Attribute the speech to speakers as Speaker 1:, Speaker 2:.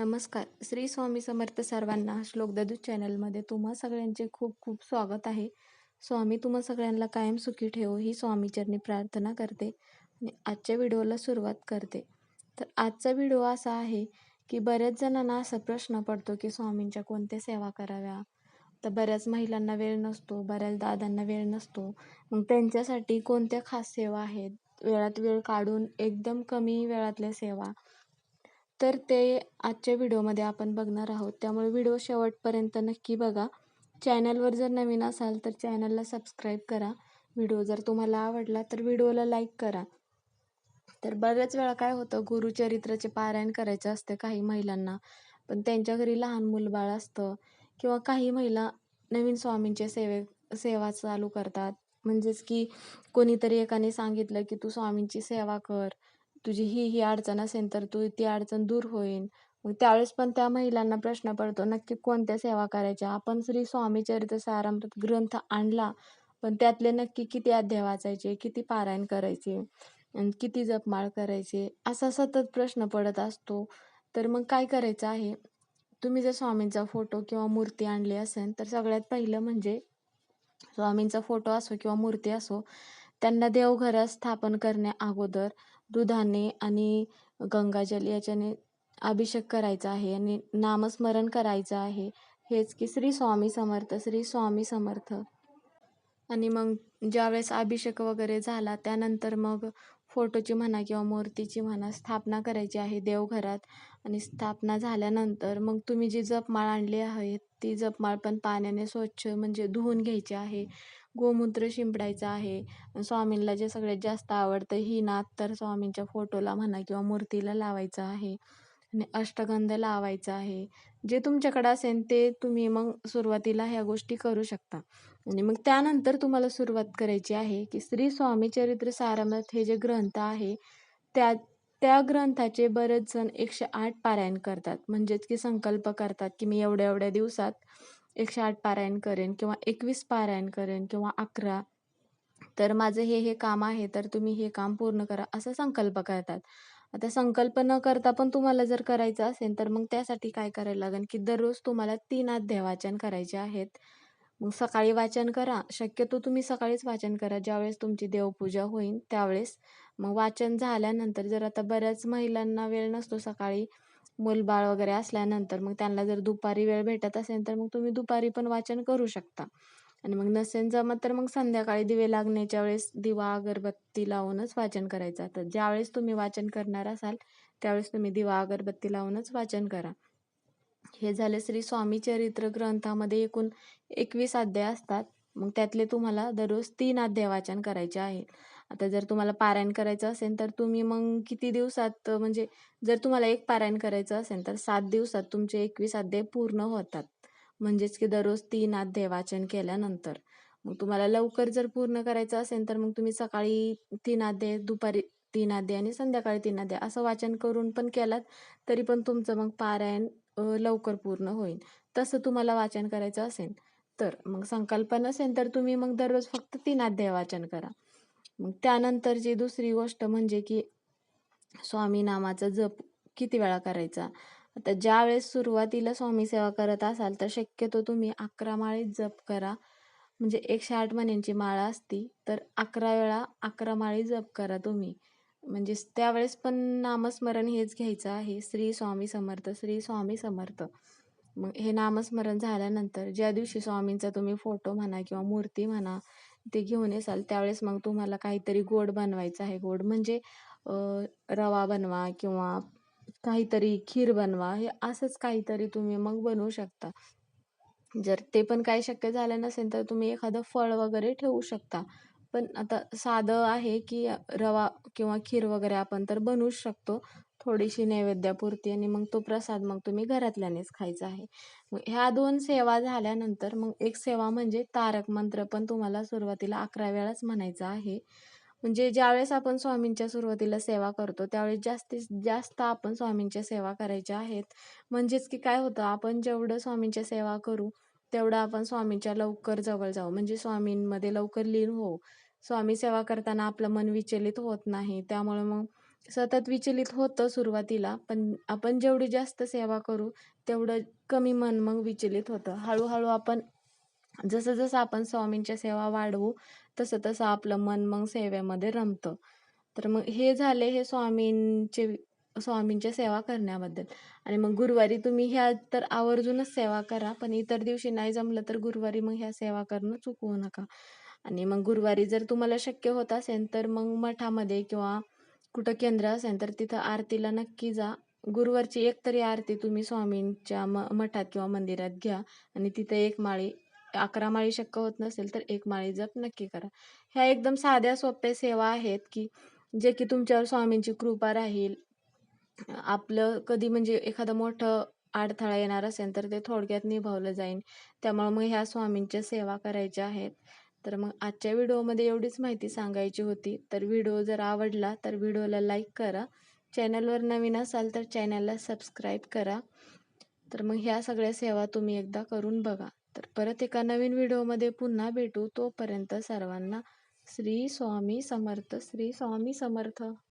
Speaker 1: नमस्कार. श्री स्वामी समर्थ सर्वांना श्लोक ददू चॅनलमध्ये तुम्हा सगळ्यांचे खूप खूप स्वागत आहे. स्वामी तुम्हा सगळ्यांना कायम सुखी ठेवो ही स्वामीचरणी प्रार्थना करते आणि आजच्या व्हिडिओला सुरुवात करते. तर आजचा व्हिडिओ असा आहे की बऱ्याच जणांना असा प्रश्न पडतो की स्वामींच्या कोणत्या सेवा कराव्या? तर बऱ्याच महिलांना वेळ नसतो बऱ्याच दादांना वेळ नसतो. मग त्यांच्यासाठी कोणत्या खास सेवा आहेत? वेळात वेळ काढून एकदम कमी वेळातल्या सेवा तर ते आजच्या व्हिडिओमध्ये आपण बघणार आहोत. त्यामुळे व्हिडिओ शेवटपर्यंत नक्की बघा. चॅनलवर जर नवीन असाल तर चॅनलला सबस्क्राईब करा. व्हिडिओ जर तुम्हाला आवडला तर व्हिडिओला लाईक करा. तर बऱ्याच वेळा काय होतं गुरुचरित्राचे पारायण करायचं असते काही महिलांना. पण त्यांच्या घरी लहान मुलबाळ असतं किंवा काही महिला नवीन स्वामींचे सेवे सेवा चालू करतात. म्हणजेच की कोणीतरी एकाने सांगितलं की तू स्वामींची सेवा कर. तुझी ही ही अडचण असेल तर तू ती अडचण दूर होईल मग त्यावेळेस पण त्या महिलांना प्रश्न पडतो नक्की कोणत्या सेवा करायच्या? आपण श्री स्वामी चरित्र सारामृत ग्रंथ आणला पण त्यातले नक्की किती अध्याय वाचायचे किती पारायण करायचे आणि किती जपमाळ करायचे असा सतत प्रश्न पडत असतो. तर मग काय करायचं आहे? तुम्ही जर स्वामींचा फोटो किंवा मूर्ती आणली असेल तर सगळ्यात पहिलं म्हणजे स्वामींचा फोटो असो किंवा मूर्ती असो त्यांना देवघरात स्थापन करण्या अगोदर दुधाने आणि गंगाजल याच्याने अभिषेक करायचा आहे आणि नामस्मरण करायचं आहे. हेच की श्री स्वामी समर्थ श्री स्वामी समर्थ. आणि मग ज्यावेळेस अभिषेक वगैरे झाला त्यानंतर मग फोटोची म्हणा किंवा मूर्तीची म्हणा स्थापना करायची आहे देवघरात. आणि स्थापना झाल्यानंतर मग तुम्ही जी जपमाळ आणली आहे ती जपमाळ पण पाण्याने स्वच्छ म्हणजे धुवून घ्यायची आहे. गोमूत्र शिंपडायचं आहे. स्वामींला जे सगळ्यात जास्त आवडतं ही नात तर स्वामींच्या फोटोला म्हणा किंवा मूर्तीला लावायचं आहे. आणि अष्टगंध लावायचा आहे. जे तुमच्याकडे असेल ते तुम्ही मग सुरुवातीला ह्या गोष्टी करू शकता. आणि मग त्यानंतर तुम्हाला सुरुवात करायची आहे की श्री स्वामी चरित्र सारमत हे जे ग्रंथ आहे त्या त्या ग्रंथाचे बरेच जण एकशे आठ पारायण करतात. म्हणजेच की संकल्प करतात की मी एवढ्या एवढ्या दिवसात एकशे आठ पारायण करेन किंवा एकवीस पारायण करेन किंवा अकरा तर माझं हे हे काम आहे तर तुम्ही हे काम पूर्ण करा असा संकल्प करतात. आता संकल्प न करता पण तुम्हाला जर करायचं असेल तर मग त्यासाठी काय करायला लागेल की दररोज तुम्हाला तीन अध्याय वाचन करायचे आहेत. मग सकाळी वाचन करा शक्यतो तुम्ही सकाळीच वाचन करा ज्यावेळेस तुमची देवपूजा होईल त्यावेळेस. मग वाचन झाल्यानंतर जर आता बऱ्याच महिलांना वेळ नसतो सकाळी मूलबाळ वगैरे असल्यानंतर मग त्यांना जर दुपारी वेळ भेटत असेल तर मग तुम्ही दुपारी पण वाचन करू शकता. आणि मग नसेल जमत तर मग संध्याकाळी दिवे लागण्याच्या वेळेस दिवा अगरबत्ती लावूनच वाचन करायचं. तर ज्यावेळेस तुम्ही वाचन करणार असाल त्यावेळेस तुम्ही दिवा अगरबत्ती लावूनच वाचन करा. हे झाले श्री स्वामी चरित्र ग्रंथामध्ये एकूण एकवीस अध्याय असतात. मग त्यातले तुम्हाला दररोज तीन अध्याय वाचन करायचे आहे आता जर तुम्हाला पारायण करायचं असेल तर तुम्ही मग किती दिवसात म्हणजे जर तुम्हाला एक पारायण करायचं असेल तर सात दिवसात तुमचे एकवीस अध्याय पूर्ण होतात. म्हणजेच की दररोज तीन अध्याय वाचन केल्यानंतर. मग तुम्हाला लवकर जर पूर्ण करायचं असेल तर मग तुम्ही सकाळी तीन अध्याय दुपारी तीन अध्याय आणि संध्याकाळी तीन अध्याय असं वाचन करून पण केलात तरी पण तुमचं मग पारायण लवकर पूर्ण होईल. तसं तुम्हाला वाचन करायचं असेल तर मग संकल्प नसेल तर तुम्ही मग दररोज फक्त तीन अध्याय वाचन करा. मग त्यानंतरची दुसरी गोष्ट म्हणजे की स्वामी नामाचा जप किती वेळा करायचा? आता ज्यावेळेस सुरुवातीला स्वामी सेवा करत असाल तर शक्यतो तुम्ही अकरा माळी जप करा. म्हणजे एकशे आठ महिन्यांची माळा असती तर अकरा वेळा अकरा माळी जप करा तुम्ही. म्हणजे त्यावेळेस पण नामस्मरण हेच घ्यायचं आहे. श्री स्वामी समर्थ श्री स्वामी समर्थ. मग हे नामस्मरण झाल्यानंतर ज्या दिवशी स्वामींचा तुम्ही फोटो म्हणा किंवा मूर्ती म्हणा ते घेऊन येसाल त्यावेळेस मग तुम्हाला काहीतरी गोड बनवायचं आहे. गोड म्हणजे रवा बनवा किंवा काहीतरी खीर बनवा हे असंच काहीतरी तुम्ही मग बनवू शकता. जर ते पण काही शक्य झालं नसेल तर तुम्ही एखादं फळ वगैरे ठेवू शकता. पण आता साधं आहे की रवा किंवा खीर वगैरे आपण तर बनवूच शकतो. थोडीशी नैवेद्यापुरती आणि मग तो प्रसाद मग तुम्ही घरातल्यानेच खायचा आहे. मग ह्या दोन सेवा झाल्यानंतर मग एक सेवा म्हणजे तारक मंत्र पण तुम्हाला सुरुवातीला अकरा वेळाच म्हणायचा आहे. म्हणजे ज्यावेळेस आपण स्वामींच्या सुरुवातीला सेवा करतो त्यावेळेस जास्तीत जास्त आपण स्वामींच्या सेवा करायच्या आहेत. म्हणजेच की काय होतं आपण जेवढं स्वामींच्या सेवा करू तेवढं आपण स्वामींच्या लवकर जवळ जाऊ. म्हणजे स्वामींमध्ये लवकर लीन होऊ. स्वामी सेवा करताना आपलं मन विचलित होत नाही. त्यामुळे मग सतत विचलित होतं सुरुवातीला. पण आपण जेवढी जास्त सेवा करू तेवढं कमी मन मग विचलित होतं. हळूहळू आपण जसं जसं आपण स्वामींच्या सेवा वाढवू तसं तसं आपलं मन मग सेवेमध्ये रमतं. तर मग हे झाले हे स्वामींचे स्वामींच्या सेवा करण्याबद्दल. आणि मग गुरुवारी तुम्ही ह्या तर आवर्जूनच सेवा करा पण इतर दिवशी नाही जमलं तर गुरुवारी मग ह्या सेवा करणं चुकवू नका. आणि मग गुरुवारी जर तुम्हाला शक्य होत असेल तर मग मठामध्ये किंवा कुठं केंद्र असेल तर तिथं आरतीला नक्की जा. गुरुवारची एक तरी आरती तुम्ही स्वामींच्या म मठात किंवा मंदिरात घ्या. आणि तिथं एक माळी अकरा माळी शक्य होत नसेल तर एक माळी जप नक्की करा. ह्या एकदम साध्या सोप्या सेवा आहेत की जे की तुमच्यावर स्वामींची कृपा राहील आपलं कधी म्हणजे एखादं मोठं अडथळा येणार असेल तर ते थोडक्यात निभावलं जाईल. त्यामुळे मग ह्या स्वामींच्या सेवा करायच्या आहेत. तर मग आजच्या व्हिडिओमध्ये एवढीच माहिती सांगायची होती. तर व्हिडिओ जर आवडला तर व्हिडिओला लाईक करा. चॅनलवर नवीन असाल तर चॅनलला सबस्क्राईब करा. तर मग ह्या सगळ्या सेवा तुम्ही एकदा करून बघा. तर परत एका नवीन व्हिडिओमध्ये पुन्हा भेटू. तोपर्यंत सर्वांना श्री स्वामी समर्थ श्री स्वामी समर्थ.